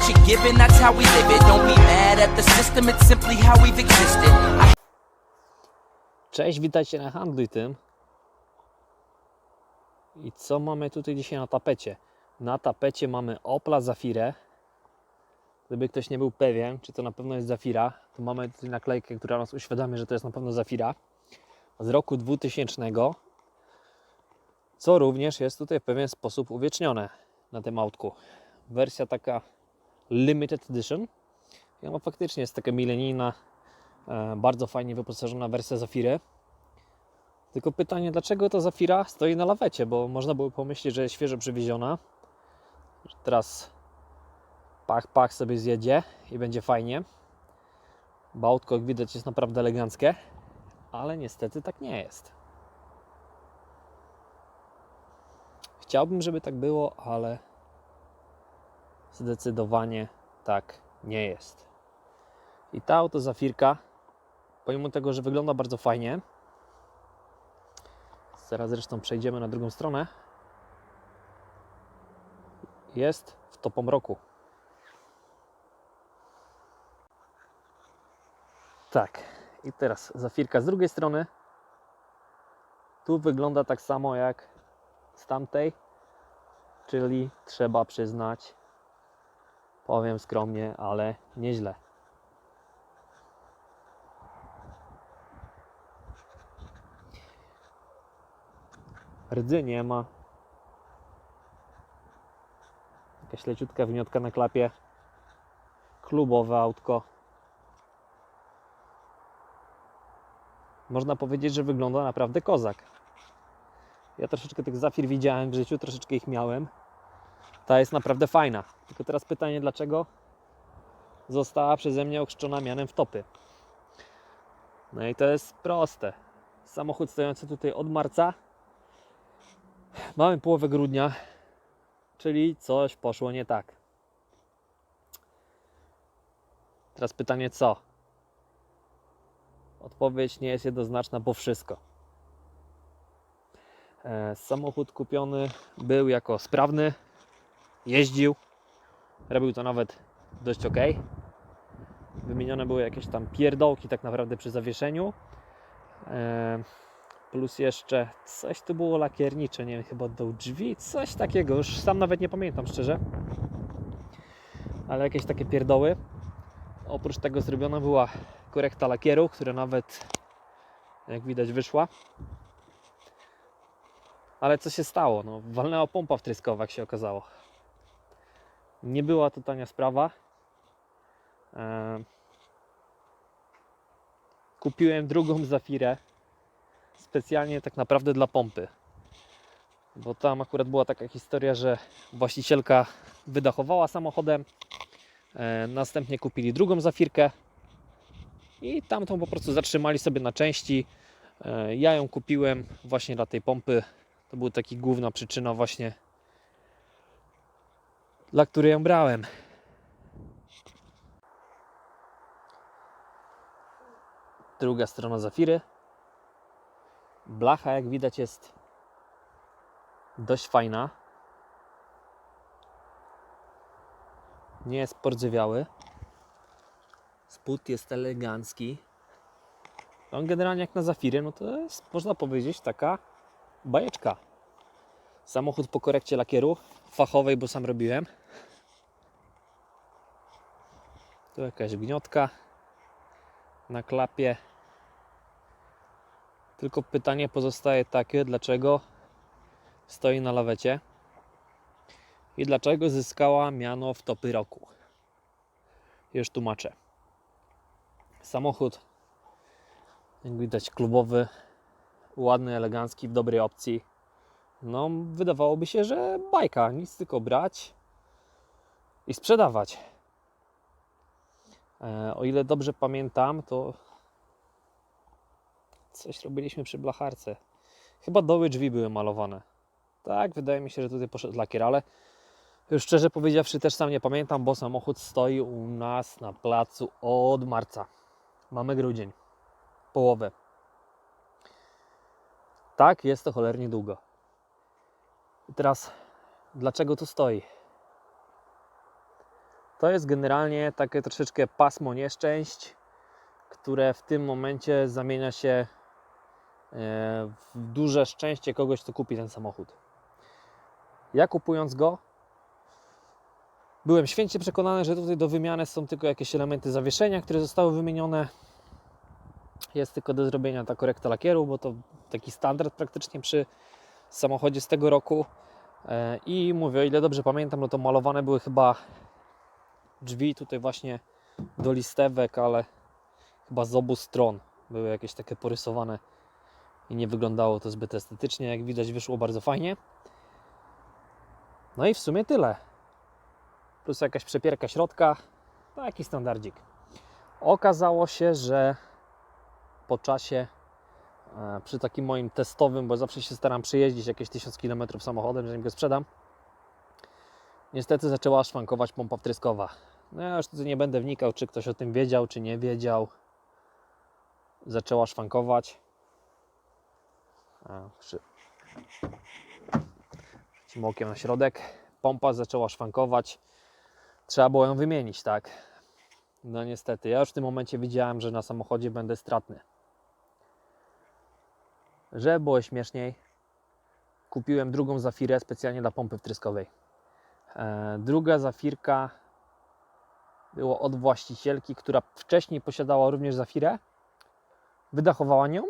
what you're that's how we live it. Don't be mad at the system, it's simply how we've existed. Cześć, witajcie na Handluj Tym. I co mamy tutaj dzisiaj na tapecie? Na tapecie mamy Opla Zafirę. Gdyby ktoś nie był pewien, czy to na pewno jest Zafira, to mamy tutaj naklejkę, która nas uświadamia, że to jest na pewno Zafira z roku 2000, co również jest tutaj w pewien sposób uwiecznione na tym autku. Wersja taka limited edition. I ona faktycznie jest taka milenijna, E, bardzo fajnie wyposażona wersja Zafiry. Tylko pytanie, dlaczego ta Zafira stoi na lawecie? Bo można było pomyśleć, że jest świeżo przywieziona. Że teraz pach, pach sobie zjedzie i będzie fajnie. Bo autko, jak widać, jest naprawdę eleganckie. Ale niestety tak nie jest. Chciałbym, żeby tak było, ale zdecydowanie tak nie jest. I ta oto Zafirka, pomimo tego, że wygląda bardzo fajnie, zaraz zresztą przejdziemy na drugą stronę, jest w topom roku. Tak, i teraz Zafirka z drugiej strony. Tu wygląda tak samo jak z tamtej, czyli trzeba przyznać, powiem skromnie, ale nieźle. Rdzy nie ma. Jakaś leciutka wniotka na klapie. Klubowe autko. Można powiedzieć, że wygląda naprawdę kozak. Ja troszeczkę tych zafir widziałem w życiu, troszeczkę ich miałem. Ta jest naprawdę fajna. Tylko teraz pytanie, dlaczego została przeze mnie okrzczona mianem w topy. No i to jest proste. Samochód stojący tutaj od marca Mamy połowę grudnia, czyli coś poszło nie tak. Teraz pytanie co? Odpowiedź nie jest jednoznaczna, bo wszystko. E, samochód kupiony był jako sprawny, jeździł, robił to nawet dość ok. Wymienione były jakieś tam pierdołki tak naprawdę przy zawieszeniu. Plus jeszcze coś tu było lakiernicze, nie wiem, chyba do drzwi, coś takiego, już sam nawet nie pamiętam szczerze. Ale jakieś takie pierdoły. Oprócz tego zrobiona była korekta lakieru, która nawet jak widać wyszła. Ale co się stało? No, walnęła pompa wtryskowa, jak się okazało. Nie była to tania sprawa. Eee, Kupiłem drugą Zafirę specjalnie tak naprawdę dla pompy. Bo tam akurat była taka historia, że właścicielka wydachowała samochodem, e, następnie kupili drugą zafirkę i tamtą po prostu zatrzymali sobie na części. E, ja ją kupiłem właśnie dla tej pompy. To była taka główna przyczyna właśnie, dla której ją brałem. Druga strona zafiry. Blacha, jak widać, jest dość fajna. Nie jest pordzewiały. Spód jest elegancki. On generalnie jak na Zafiry, no to jest, można powiedzieć, taka bajeczka. Samochód po korekcie lakieru fachowej, bo sam robiłem. Tu jakaś gniotka na klapie. Tylko pytanie pozostaje takie, dlaczego stoi na lawecie i dlaczego zyskała miano w topy roku. Już tłumaczę. Samochód, jak widać, klubowy, ładny, elegancki, w dobrej opcji. No, wydawałoby się, że bajka, nic tylko brać i sprzedawać. E, o ile dobrze pamiętam, to Coś robiliśmy przy blacharce. Chyba doły drzwi były malowane. Tak, wydaje mi się, że tutaj poszedł lakier, ale już szczerze powiedziawszy też sam nie pamiętam, bo samochód stoi u nas na placu od marca. Mamy grudzień. Połowę. Tak, jest to cholernie długo. I teraz, dlaczego tu stoi? To jest generalnie takie troszeczkę pasmo nieszczęść, które w tym momencie zamienia się e, w duże szczęście kogoś, kto kupi ten samochód. Ja kupując go, byłem święcie przekonany, że tutaj do wymiany są tylko jakieś elementy zawieszenia, które zostały wymienione. Jest tylko do zrobienia ta korekta lakieru, bo to taki standard praktycznie przy samochodzie z tego roku. E, I mówię, o ile dobrze pamiętam, no to malowane były chyba drzwi tutaj właśnie do listewek, ale chyba z obu stron były jakieś takie porysowane i nie wyglądało to zbyt estetycznie. Jak widać, wyszło bardzo fajnie. No i w sumie tyle. Plus jakaś przepierka środka, taki standardzik. Okazało się, że po czasie przy takim moim testowym, bo zawsze się staram przejeździć jakieś 1000 km samochodem, zanim go sprzedam. Niestety zaczęła szwankować pompa wtryskowa. No ja już tutaj nie będę wnikał, czy ktoś o tym wiedział, czy nie wiedział. Zaczęła szwankować. A, przy... Rzucimy okiem na środek. Pompa zaczęła szwankować. Trzeba było ją wymienić, tak? No niestety, ja już w tym momencie widziałem, że na samochodzie będę stratny. Żeby było śmieszniej, kupiłem drugą Zafirę specjalnie dla pompy wtryskowej. E, druga Zafirka była od właścicielki, która wcześniej posiadała również Zafirę. Wydachowała nią,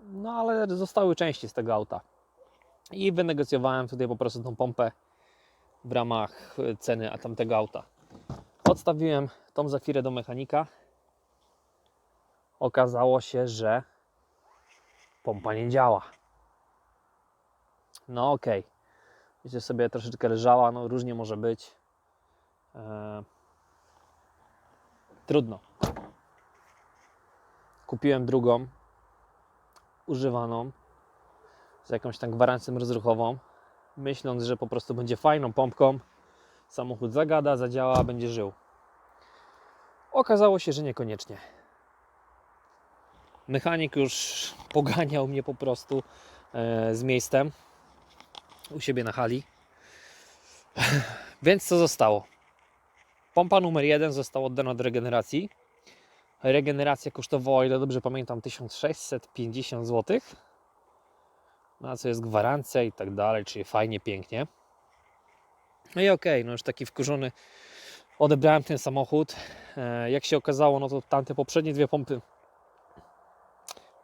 no ale zostały części z tego auta. I wynegocjowałem tutaj po prostu tą pompę w ramach ceny a tamtego auta. Odstawiłem tą Zafirę do mechanika. Okazało się, że pompa nie działa. No okej. Okay. Wiecie sobie troszeczkę leżała, no różnie może być. Eee, trudno. Kupiłem drugą, używaną, z jakąś tam gwarancją rozruchową, myśląc, że po prostu będzie fajną pompką. Samochód zagada, zadziała, będzie żył. Okazało się, że niekoniecznie. Mechanik już poganiał mnie po prostu e, z miejscem u siebie na hali. Więc co zostało? Pompa numer jeden została oddana do regeneracji. Regeneracja kosztowała, ile dobrze pamiętam, 1650 zł. Na co jest gwarancja i tak dalej, czyli fajnie, pięknie. No i okej, okay, no już taki wkurzony odebrałem ten samochód. E, Jak się okazało, no to tamte poprzednie dwie pompy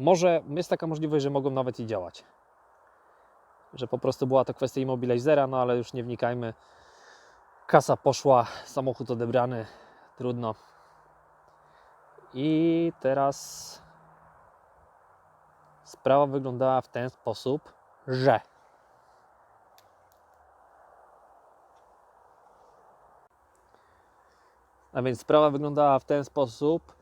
może jest taka możliwość, że mogą nawet i działać. Że po prostu była to kwestia immobilizera, no ale już nie wnikajmy. Kasa poszła, samochód odebrany, trudno. I teraz sprawa wyglądała w ten sposób, że A więc sprawa wyglądała w ten sposób,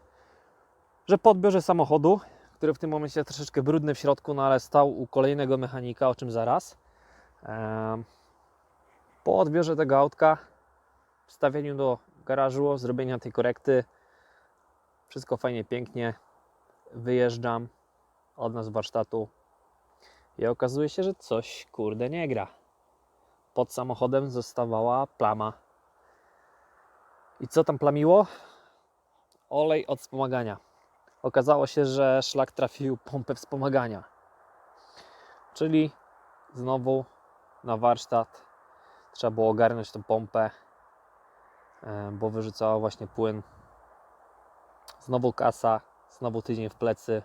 że po odbiorze samochodu który w tym momencie jest troszeczkę brudny w środku, no ale stał u kolejnego mechanika, o czym zaraz. Po odbiorze tego autka, wstawieniu do garażu, zrobienia tej korekty, wszystko fajnie, pięknie, wyjeżdżam od nas z warsztatu i okazuje się, że coś kurde nie gra. Pod samochodem zostawała plama. I co tam plamiło? Olej od wspomagania okazało się, że szlak trafił pompę wspomagania. Czyli znowu na warsztat trzeba było ogarnąć tą pompę, e, bo wyrzucała właśnie płyn. Znowu kasa, znowu tydzień w plecy.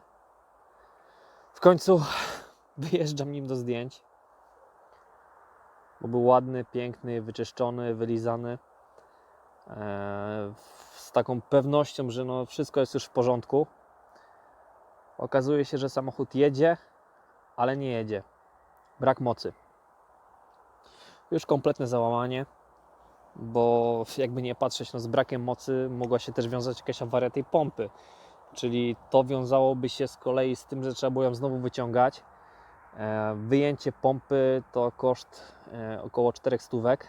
W końcu wyjeżdżam nim do zdjęć, bo był ładny, piękny, wyczyszczony, wylizany. E, z taką pewnością, że no wszystko jest już w porządku. Okazuje się, że samochód jedzie, ale nie jedzie. Brak mocy. Już kompletne załamanie, bo jakby nie patrzeć, no z brakiem mocy mogła się też wiązać jakaś awaria tej pompy. Czyli to wiązałoby się z kolei z tym, że trzeba było ją znowu wyciągać. E, wyjęcie pompy to koszt e, około 400 stówek.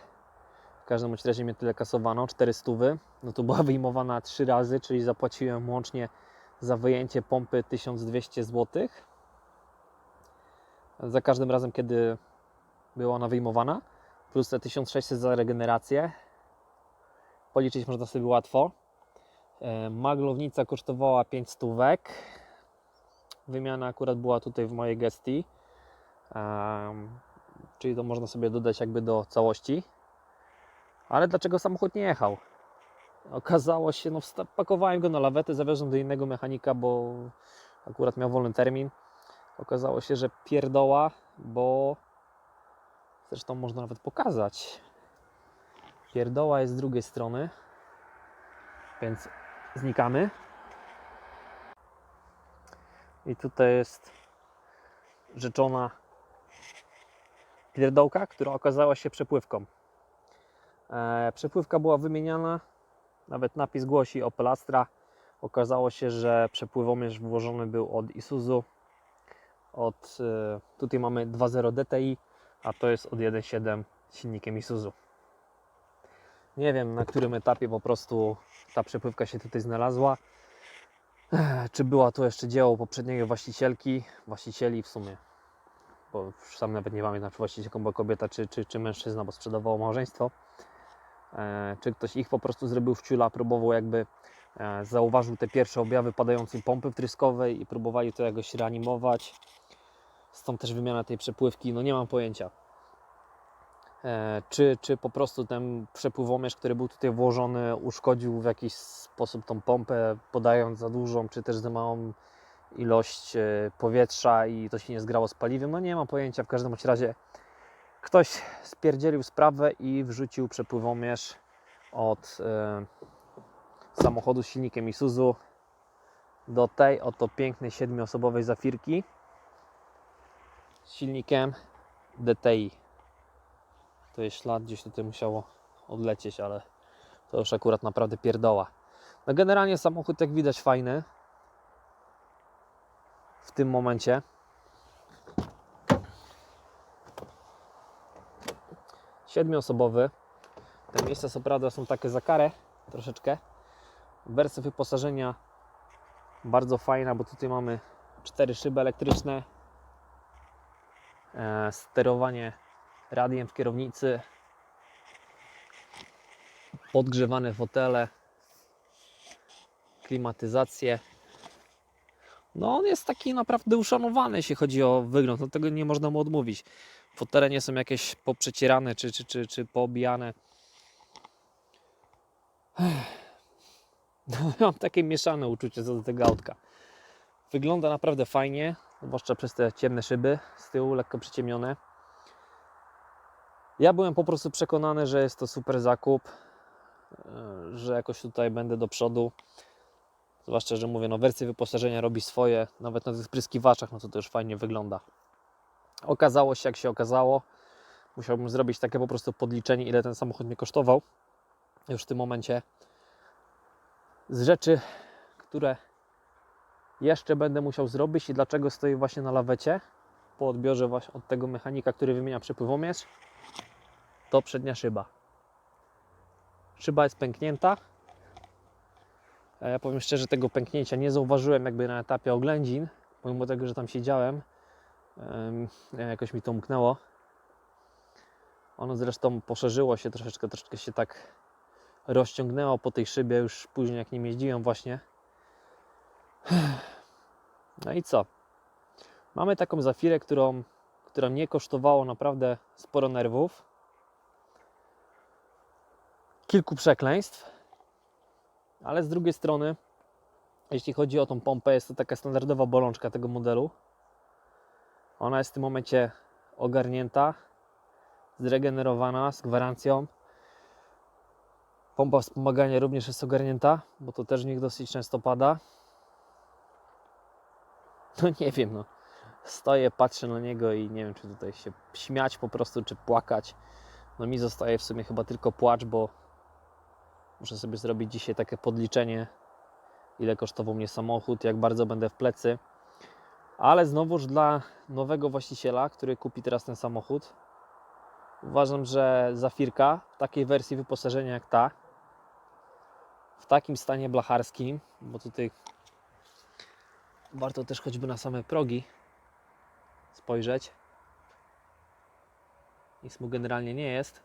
W każdym razie mnie tyle kasowano, 400. No to była wyjmowana 3 razy, czyli zapłaciłem łącznie za wyjęcie pompy 1200 zł. Za każdym razem, kiedy była ona wyjmowana, plus te 1600 za regenerację. Policzyć można sobie łatwo. E, Maglownica kosztowała 5 stówek. Wymiana akurat była tutaj w mojej gestii. Em, czyli to można sobie dodać jakby do całości. Ale dlaczego samochód nie jechał? Okazało się, no pakowałem go na lawetę, zawiozłem do innego mechanika, bo akurat miał wolny termin. Okazało się, że pierdoła, bo zresztą można nawet pokazać. Pierdoła jest z drugiej strony, więc znikamy. I tutaj jest rzeczona pierdołka, która okazała się przepływką. E, przepływka była wymieniana, nawet napis głosi Opel Astra. Okazało się, że przepływomierz włożony był od Isuzu. Od, e, tutaj mamy 2.0 DTI, a to jest od 1.7 z silnikiem Isuzu. Nie wiem na którym etapie po prostu ta przepływka się tutaj znalazła. Czy była to jeszcze dzieło poprzedniego właścicielki, właścicieli w sumie, bo już sam nawet nie pamiętam, czy właścicielką była kobieta, czy, czy, czy mężczyzna, bo sprzedawało małżeństwo. E, czy ktoś ich po prostu zrobił w ciula, próbował jakby e, zauważył te pierwsze objawy padającej pompy wtryskowej i próbowali to jakoś reanimować. Stąd też wymiana tej przepływki, no nie mam pojęcia. E, czy, czy po prostu ten przepływomierz, który był tutaj włożony, uszkodził w jakiś sposób tą pompę, podając za dużą, czy też za małą ilość powietrza i to się nie zgrało z paliwem. No nie mam pojęcia, w każdym razie ktoś spierdzielił sprawę i wrzucił przepływomierz od e, samochodu z silnikiem Isuzu do tej oto pięknej siedmioosobowej zafirki z silnikiem DTI. To jest ślad, gdzieś tutaj musiało odlecieć, ale to już akurat naprawdę pierdoła. No generalnie samochód jak widać fajny w tym momencie. Siedmioosobowy. Te miejsca co prawda są takie za karę troszeczkę. Wersja wyposażenia bardzo fajna, bo tutaj mamy cztery szyby elektryczne, e, sterowanie radiem w kierownicy, podgrzewane fotele, klimatyzację. No on jest taki naprawdę uszanowany, jeśli chodzi o wygląd, no tego nie można mu odmówić. Fotele nie są jakieś poprzecierane czy, czy, czy, czy poobijane. Mam takie mieszane uczucie co do tego autka. Wygląda naprawdę fajnie, zwłaszcza przez te ciemne szyby z tyłu, lekko przyciemnione. Ja byłem po prostu przekonany, że jest to super zakup, e, że jakoś tutaj będę do przodu. Zwłaszcza, że mówię, no wersja wyposażenia robi swoje, nawet na tych spryskiwaczach, no to to już fajnie wygląda. Okazało się jak się okazało. Musiałbym zrobić takie po prostu podliczenie, ile ten samochód mnie kosztował. Już w tym momencie z rzeczy, które jeszcze będę musiał zrobić i dlaczego stoję właśnie na lawecie po odbiorze właśnie od tego mechanika, który wymienia przepływomierz, to przednia szyba. Szyba jest pęknięta. Ja powiem szczerze, tego pęknięcia nie zauważyłem jakby na etapie oględzin, pomimo tego, że tam siedziałem. Jakoś mi to umknęło. Ono zresztą poszerzyło się troszeczkę, troszeczkę się tak rozciągnęło po tej szybie już później jak nim jeździłem właśnie. No i co? Mamy taką zafirę, którą, która mnie kosztowało naprawdę sporo nerwów. Kilku przekleństw. Ale z drugiej strony, jeśli chodzi o tą pompę, jest to taka standardowa bolączka tego modelu. Ona jest w tym momencie ogarnięta, zregenerowana z gwarancją. Pompa wspomagania również jest ogarnięta, bo to też w nich dosyć często pada. No nie wiem, no. Stoję, patrzę na niego i nie wiem, czy tutaj się śmiać po prostu, czy płakać. No mi zostaje w sumie chyba tylko płacz, bo muszę sobie zrobić dzisiaj takie podliczenie, ile kosztował mnie samochód, jak bardzo będę w plecy. Ale znowuż dla nowego właściciela, który kupi teraz ten samochód, uważam, że Zafirka w takiej wersji wyposażenia jak ta, w takim stanie blacharskim, bo tutaj warto też choćby na same progi spojrzeć. Nic mu generalnie nie jest.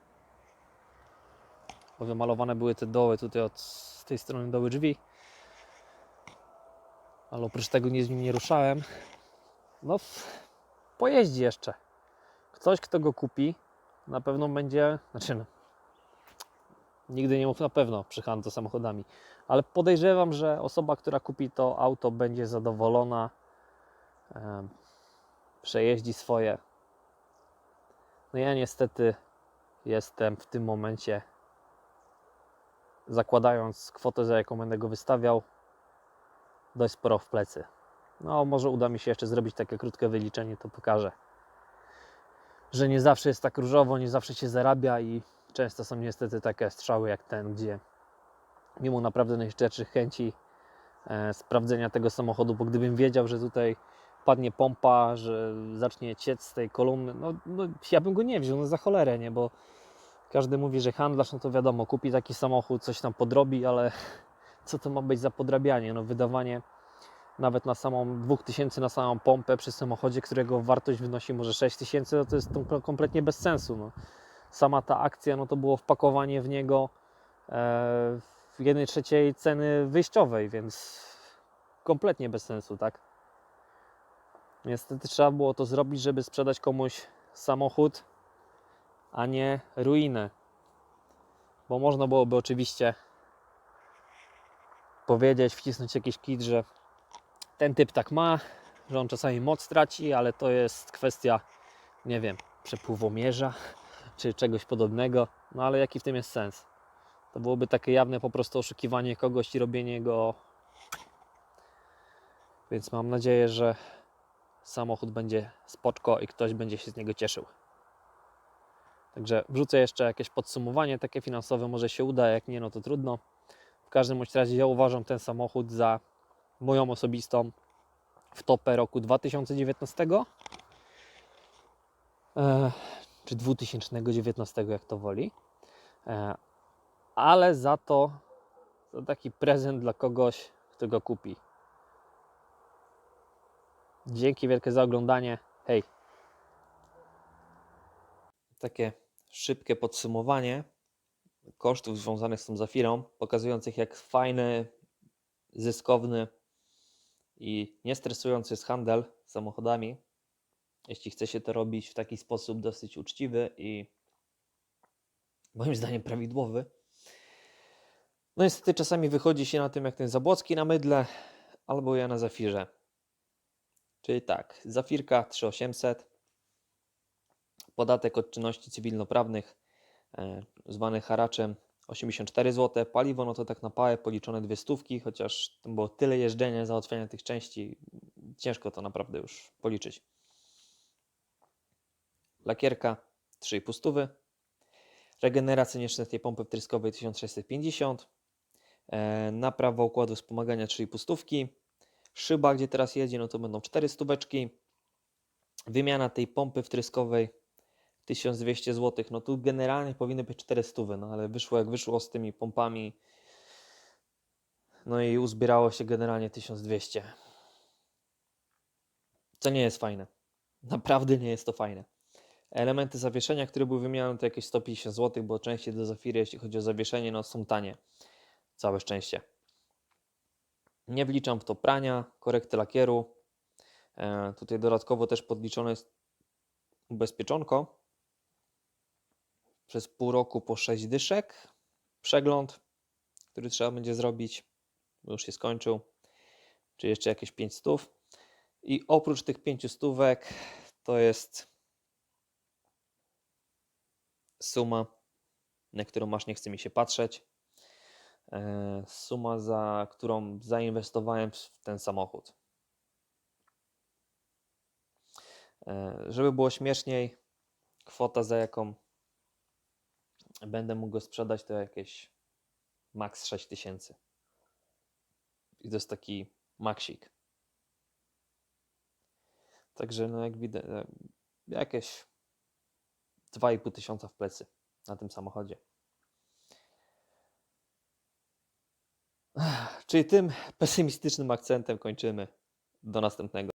bo wymalowane były te doły tutaj od z tej strony doły drzwi. Ale oprócz tego nic z nim nie ruszałem. No, pojeździ jeszcze. Ktoś, kto go kupi, na pewno będzie, znaczy no, nigdy nie mów na pewno przy handlu samochodami, ale podejrzewam, że osoba, która kupi to auto będzie zadowolona, em, przejeździ swoje. No ja niestety jestem w tym momencie, zakładając kwotę, za jaką będę go wystawiał, dość sporo w plecy. No, może uda mi się jeszcze zrobić takie krótkie wyliczenie, to pokażę. Że nie zawsze jest tak różowo, nie zawsze się zarabia i często są niestety takie strzały jak ten, gdzie mimo naprawdę najszczerszych chęci e, sprawdzenia tego samochodu, bo gdybym wiedział, że tutaj padnie pompa, że zacznie ciec z tej kolumny, no, no ja bym go nie wziął, no za cholerę, nie, bo każdy mówi, że handlarz, no to wiadomo, kupi taki samochód, coś tam podrobi, ale co to ma być za podrabianie, no wydawanie nawet na samą 2000 na samą pompę przy samochodzie, którego wartość wynosi może 6000, no to jest to kompletnie bez sensu, no. Sama ta akcja, no to było wpakowanie w niego e, w jednej trzeciej ceny wyjściowej, więc kompletnie bez sensu, tak? Niestety trzeba było to zrobić, żeby sprzedać komuś samochód, a nie ruinę. Bo można byłoby oczywiście powiedzieć, wcisnąć jakiś kit, że ten typ tak ma, że on czasami moc traci, ale to jest kwestia, nie wiem, przepływomierza czy czegoś podobnego. No ale jaki w tym jest sens? To byłoby takie jawne po prostu oszukiwanie kogoś i robienie go. Więc mam nadzieję, że samochód będzie spoczko i ktoś będzie się z niego cieszył. Także wrzucę jeszcze jakieś podsumowanie takie finansowe, może się uda, jak nie, no to trudno. W każdym razie ja uważam ten samochód za moją osobistą w topę roku 2019 e, czy 2019, jak to woli. E, ale za to taki prezent dla kogoś, kto go kupi. Dzięki wielkie za oglądanie. Hej. Takie szybkie podsumowanie kosztów związanych z tą Zafirą, pokazujących jak fajny, zyskowny i niestresujący jest handel samochodami. Jeśli chce się to robić w taki sposób dosyć uczciwy i moim zdaniem prawidłowy. No niestety czasami wychodzi się na tym jak ten Zabłocki na mydle albo ja na Zafirze. Czyli tak, Zafirka 3800, podatek od czynności cywilnoprawnych e, zwany haraczem 84 zł, paliwo no to tak na pałę policzone dwie stówki, chociaż było tyle jeżdżenia, załatwiania tych części, ciężko to naprawdę już policzyć. Lakierka 3,5 stówy, regeneracja nieszczęsnej pompy wtryskowej 1650, e, naprawa układu wspomagania 3,5 stówki, szyba, gdzie teraz jedzie, no to będą 4 stóweczki, wymiana tej pompy wtryskowej 1200 zł, no tu generalnie powinny być 400, no ale wyszło jak wyszło z tymi pompami, no i uzbierało się generalnie 1200. Co nie jest fajne. Naprawdę nie jest to fajne. Elementy zawieszenia, które były wymieniane, to jakieś 150 zł, bo częściej do Zafiry, jeśli chodzi o zawieszenie, no są tanie. Całe szczęście. Nie wliczam w to prania, korekty lakieru. E, tutaj dodatkowo też podliczone jest ubezpieczonko. Przez pół roku po 6 dyszek. Przegląd, który trzeba będzie zrobić, już się skończył. Czy jeszcze jakieś 5 stów. I oprócz tych 5 stówek to jest suma, na którą masz nie chce mi się patrzeć. E, Suma, za którą zainwestowałem w ten samochód. E, Żeby było śmieszniej, kwota za jaką będę mógł go sprzedać to jakieś maks 6000. I to jest taki maksik. Także no jak widać, e, jakieś 2,5 tysiąca w plecy na tym samochodzie. Czyli tym pesymistycznym akcentem kończymy. Do następnego.